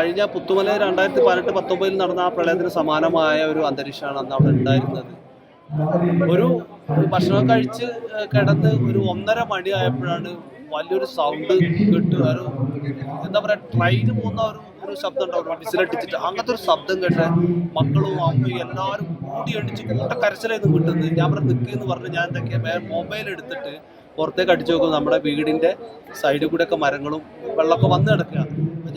കഴിഞ്ഞ പുത്തുമല രണ്ടായിരത്തി പതിനെട്ട് പത്തൊമ്പതിൽ നടന്ന ആ പ്രളയത്തിന് സമാനമായ ഒരു അന്തരീക്ഷമാണ് അന്ന് അവിടെ ഉണ്ടായിരുന്നത്. ഒരു ഭക്ഷണം കഴിച്ച് കിടന്ന് ഒരു ഒന്നര മണി ആയപ്പോഴാണ് വലിയൊരു സൗണ്ട് കേട്ട് ഒരു എന്താ പറയുക ട്രെയിൻ പോകുന്ന ഒരു ഒരു ശബ്ദം ഉണ്ടാവും. വിസിലടിച്ചിട്ട് അങ്ങനത്തെ ഒരു ശബ്ദം കേട്ട് മക്കളും അമ്മയും എല്ലാവരും കൂടി അടിച്ച് കൂട്ട കരച്ചിലായിരുന്നു കിട്ടുന്നത്. ഞാൻ ഇവിടെ നിൽക്കുകയെന്ന് പറഞ്ഞ് ഞാൻ എന്തൊക്കെയാ മൊബൈൽ എടുത്തിട്ട് പുറത്തേക്ക് അടിച്ചു നോക്കും നമ്മുടെ വീടിന്റെ സൈഡിൽ കൂടെയൊക്കെ മരങ്ങളും വെള്ളമൊക്കെ വന്ന് കിടക്കുക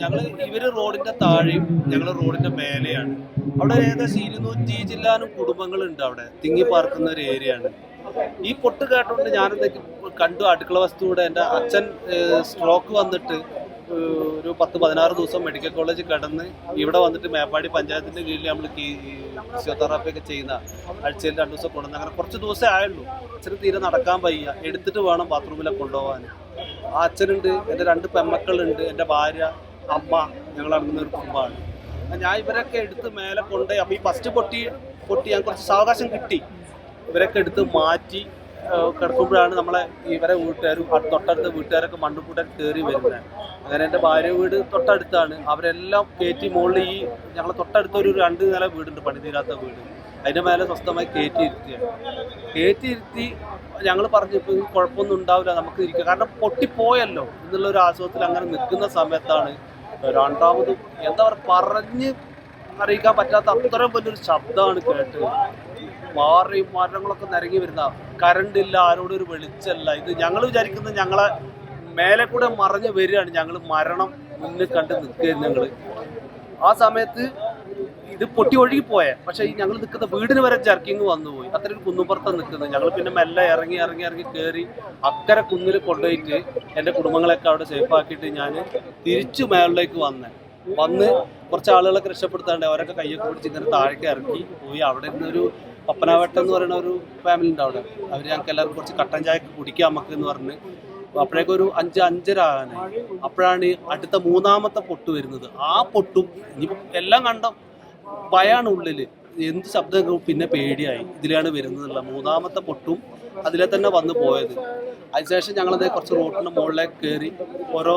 ഞങ്ങൾ ഇവർ റോഡിന്റെ താഴെയും ഞങ്ങൾ റോഡിന്റെ മേലെയാണ്. അവിടെ ഏകദേശം ഇരുന്നൂറ്റി ജില്ലാനും കുടുംബങ്ങളുണ്ട് അവിടെ. തിങ്ങി പാർക്കുന്ന ഒരു ഏരിയ ആണ് ഈ പൊട്ട് കേട്ടോണ്ട് ഞാൻ എന്തൊക്കെ കണ്ടു. അടുക്കള വസ്തുവിടെ എന്റെ അച്ഛൻ സ്ട്രോക്ക് വന്നിട്ട് ഒരു പത്ത് പതിനാറ് ദിവസം മെഡിക്കൽ കോളേജിൽ കിടന്ന് ഇവിടെ വന്നിട്ട് മേപ്പാടി പഞ്ചായത്തിന്റെ കീഴിൽ നമ്മൾ ഫിസിയോതെറാപ്പി ഒക്കെ ചെയ്യുന്ന ആഴ്ചയിൽ രണ്ടു ദിവസം കൊണ്ടുവന്ന് അങ്ങനെ കുറച്ച് ദിവസമേ ആയുള്ളൂ. അച്ഛന് തീരെ നടക്കാൻ വയ്യ. എടുത്തിട്ട് വേണം ബാത്റൂമിലൊക്കെ കൊണ്ടുപോകാൻ ആ അച്ഛനുണ്ട് എന്റെ രണ്ട് പെമ്മക്കളുണ്ട് എന്റെ ഭാര്യ അമ്മ ഞങ്ങൾ അടങ്ങുന്ന ഒരു അപ്പൊ ഞാൻ ഇവരൊക്കെ എടുത്ത് മേലെ കൊണ്ട് അപ്പോൾ ഈ ഫസ്റ്റ് പൊട്ടി പൊട്ടി ഞാൻ കുറച്ച് സാവകാശം കിട്ടി. ഇവരൊക്കെ എടുത്ത് മാറ്റി കിടക്കുമ്പോഴാണ് നമ്മളെ ഇവരെ വീട്ടുകാരും തൊട്ടടുത്ത വീട്ടുകാരൊക്കെ മണ്ണുകൂട്ടൻ കയറി വരുന്നത്. അങ്ങനെ എന്റെ ഭാര്യ വീട് തൊട്ടടുത്താണ്. അവരെല്ലാം കയറ്റി മുകളിൽ ഈ ഞങ്ങളെ തൊട്ടടുത്ത ഒരു രണ്ട് നില വീടുണ്ട് പണി തീരാത്ത വീട്. അതിന്റെ മേലെ സ്വസ്ഥമായി കയറ്റി ഇരുത്തിയാണ് കയറ്റി ഇരുത്തി ഞങ്ങൾ പറഞ്ഞു ഇപ്പം കുഴപ്പമൊന്നും ഉണ്ടാവില്ല നമുക്ക് ഇരിക്കാം. കാരണം പൊട്ടിപ്പോയല്ലോ. എന്നുള്ള ഒരു ആശ്വാസത്തിൽ അങ്ങനെ നിൽക്കുന്ന സമയത്താണ് രണ്ടാമത് എന്താ പറയുക പറഞ്ഞ് അറിയിക്കാൻ പറ്റാത്ത അത്രയും വലിയൊരു ശബ്ദമാണ് കേട്ട് മാറി മരങ്ങളൊക്കെ നിരങ്ങി വരുന്ന കറണ്ട് ഇല്ല ആരോടും ഒരു വെളിച്ചല്ല. ഇത് ഞങ്ങൾ വിചാരിക്കുന്നത് ഞങ്ങളെ മേലെ കൂടെ മറഞ്ഞ് വരികയാണ് ഞങ്ങൾ മരണം മുന്നിൽ കണ്ട് നിൽക്കുക ഞങ്ങൾ. ആ സമയത്ത് ഇത് പൊട്ടി ഒഴുകി പോയെ പക്ഷെ ഞങ്ങൾ നിൽക്കുന്ന വീടിന് വരെ ജർക്കിങ് വന്നുപോയി. അത്രയും കുന്നുപുറത്ത് നിൽക്കുന്നത്. ഞങ്ങൾ പിന്നെ മെല്ലെ ഇറങ്ങി ഇറങ്ങി ഇറങ്ങി കയറി അക്കരെ കുന്നിൽ കൊണ്ടുപോയിട്ട് എന്റെ കുടുംബങ്ങളെയൊക്കെ അവിടെ സേഫ് ആക്കിയിട്ട് ഞാൻ തിരിച്ചു മേളിലേക്ക് വന്നേ. വന്ന് കുറച്ച് ആളുകളൊക്കെ രക്ഷപ്പെടുത്താണ്ട് അവരൊക്കെ കയ്യൊക്കെ പിടിച്ച് ഇങ്ങനെ താഴേക്ക് ഇറക്കി പോയി. അവിടെ നിന്നൊരു പപ്പനാവട്ടം എന്ന് പറയുന്ന ഒരു ഫാമിലി ഉണ്ട് അവിടെ. അവർ ഞങ്ങൾക്ക് എല്ലാവർക്കും കുറച്ച് കട്ടൻ ചായ കുടിക്കാം നമുക്ക് എന്ന് പറഞ്ഞ് അപ്പോഴേക്കും ഒരു അഞ്ച് അഞ്ചര ആകാനായി. അപ്പോഴാണ് അടുത്ത മൂന്നാമത്തെ പൊട്ട് വരുന്നത്. ആ പൊട്ടും ഇനിയിപ്പം എല്ലാം കണ്ടോ? ഭയാണ് ഉള്ളിൽ എന്ത് ശബ്ദം പിന്നെ പേടിയായി. ഇതിലാണ് വരുന്നതല്ല മൂന്നാമത്തെ പൊട്ടും അതിലെ തന്നെ വന്ന് പോയത്. അതിനുശേഷം ഞങ്ങളത് കുറച്ച് റോട്ടിന് മുകളിലേക്ക് കയറി ഓരോ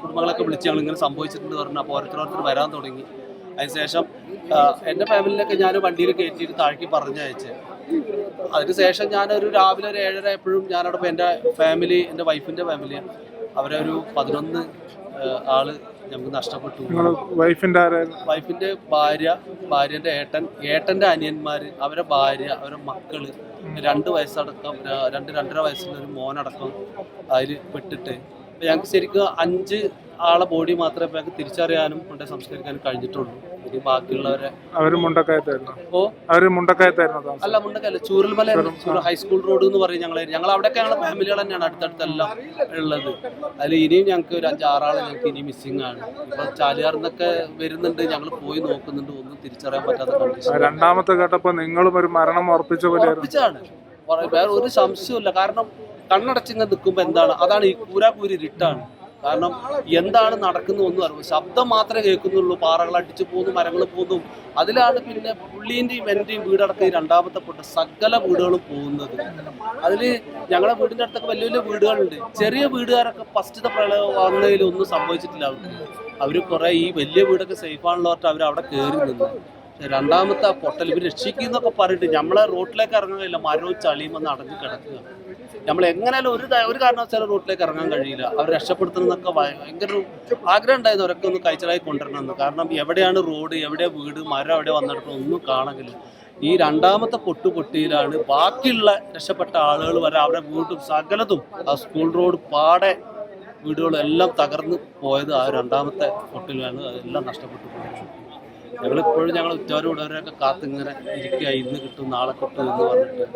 കുടുംബങ്ങളൊക്കെ വിളിച്ച് ഞങ്ങൾ ഇങ്ങനെ സംഭവിച്ചിട്ടുണ്ട് പറഞ്ഞു അപ്പോൾ ഓരോരുത്തരോരുത്തർ വരാൻ തുടങ്ങി. അതിനുശേഷം എന്റെ ഫാമിലിയിലൊക്കെ ഞാൻ വണ്ടിയിൽ കയറ്റിയിട്ട് താഴേക്ക് പറഞ്ഞയച്ചേ. അതിനുശേഷം ഞാനൊരു രാവിലെ ഒരു ഏഴര എപ്പോഴും ഞാനവിടെ എന്റെ ഫാമിലി എന്റെ വൈഫിന്റെ ഫാമിലി അവരൊരു പതിനൊന്ന് ആൾ ഞങ്ങൾക്ക് നഷ്ടപ്പെട്ടു. നിങ്ങൾ വൈഫിന്റെ ആരായിരുന്നു വൈഫിന്റെ ഭാര്യ ഭാര്യന്റെ ഏട്ടൻ ഏട്ടന്റെ അനിയന്മാര് അവരെ ഭാര്യ അവരെ മക്കൾ രണ്ട് വയസ്സടക്കം ര- രണ്ട് രണ്ടര വയസ്സുള്ള ഒരു മോനടക്കം അതിൽ പെട്ടിട്ട്. അപ്പൊ ഞങ്ങൾക്ക് ശരിക്കും അഞ്ച് ആളെ ബോഡി മാത്രമേ ഇപ്പൊ ഞങ്ങൾക്ക് തിരിച്ചറിയാനും കൊണ്ട് സംസ്കരിക്കാനും കഴിഞ്ഞിട്ടുള്ളൂ. ഇനി ബാക്കിയുള്ളവരെ അവർ മുണ്ടക്കയത്തായിരുന്നു. ഓ? അവർ മുണ്ടക്കയത്തായിരുന്നു അല്ല മുണ്ടക്കയല്ല. ചൂരൽ ഹൈസ്കൂൾ റോഡ് എന്ന് പറയും ഞങ്ങൾ ഞങ്ങൾ അവിടെയൊക്കെ ഞങ്ങളെ ഫാമിലികൾ തന്നെയാണ് അടുത്തടുത്തെല്ലാം ഉള്ളത്. അതിൽ ഇനിയും ഞങ്ങൾക്ക് ഒരു അഞ്ചാറാളെ ഞങ്ങൾക്ക് ഇനി മിസ്സിംഗ് ആണ്. ഇപ്പൊ ചാലിയാർന്നൊക്കെ വരുന്നുണ്ട്. ഞങ്ങൾ പോയി നോക്കുന്നുണ്ട്. ഒന്നും തിരിച്ചറിയാൻ പറ്റാത്ത കണ്ടീഷൻ രണ്ടാമത്തെ കേട്ടപ്പോ നിങ്ങളും ഒരു മരണം ഉറപ്പിച്ച ഉറപ്പിച്ചാണ്. വേറെ ഒരു സംശയമില്ല കാരണം കണ്ണടച്ചിങ്ങനെ നിൽക്കുമ്പോൾ എന്താണ്? അതാണ് ഈ കൂരാക്കൂരി ഇരുട്ടാണ്. കാരണം എന്താണ് നടക്കുന്നത് ഒന്നും അറിവ്. ശബ്ദം മാത്രമേ കേൾക്കുന്നുള്ളൂ. പാറകൾ അടിച്ചു പോകുന്നു മരങ്ങൾ പോകുന്നു. അതിലാണ് പിന്നെ പുള്ളീന്റെയും എന്റെയും വീടടക്കം രണ്ടാമത്തെ പൊട്ട് സകല വീടുകളും പോകുന്നത്. അതിൽ ഞങ്ങളുടെ വീടിന്റെ അടുത്തൊക്കെ വലിയ വലിയ വീടുകളുണ്ട്. ചെറിയ വീടുകാരൊക്കെ ഫസ്റ്റത്തെ പ്രളയം വന്നതിലൊന്നും സംഭവിച്ചിട്ടില്ല അവർ കുറേ ഈ വലിയ വീടൊക്കെ സേഫാണല്ലോ അവർ അവിടെ കയറി നിന്ന്. രണ്ടാമത്തെ പൊട്ടൽ. ഇവർ രക്ഷിക്കുന്നൊക്കെ പറഞ്ഞിട്ട് നമ്മളെ റോട്ടിലേക്ക് ഇറങ്ങാൻ മരവും ചളിയും വന്ന് അടഞ്ഞു കിടക്കുക. നമ്മൾ എങ്ങനെയാലും ഒരു ഒരു കാരണവശാലും റോട്ടിലേക്ക് ഇറങ്ങാൻ കഴിയില്ല. അവർ രക്ഷപ്പെടുത്തണമെന്നൊക്കെ ഭയ- ഭയങ്കര ഒരു ആഗ്രഹം ഉണ്ടായിരുന്നു. അവരൊക്കെ ഒന്ന് കഴിച്ചലായി കൊണ്ടുവരണമെന്ന്. കാരണം എവിടെയാണ് റോഡ് എവിടെയാണ് വീട് മരം എവിടെ വന്നിട്ട് ഒന്നും കാണാനില്ല. ഈ രണ്ടാമത്തെ പൊട്ടു പൊട്ടിയിലാണ് ബാക്കിയുള്ള രക്ഷപ്പെട്ട ആളുകൾ വരെ അവരുടെ വീട്ടും സകലതും ആ സ്കൂൾ റോഡ് പാടെ വീടുകളെല്ലാം തകർന്ന് പോയത് ആ രണ്ടാമത്തെ പൊട്ടിലാണ്. അതെല്ലാം നഷ്ടപ്പെട്ടു. പോയത് ഞങ്ങൾ ഇപ്പോഴും ഞങ്ങൾ ഉറ്റവരും കാത്തിങ്ങനെ ഇരിക്കുക ഇന്ന് കിട്ടും നാളെ കിട്ടും എന്ന് പറഞ്ഞിട്ട്.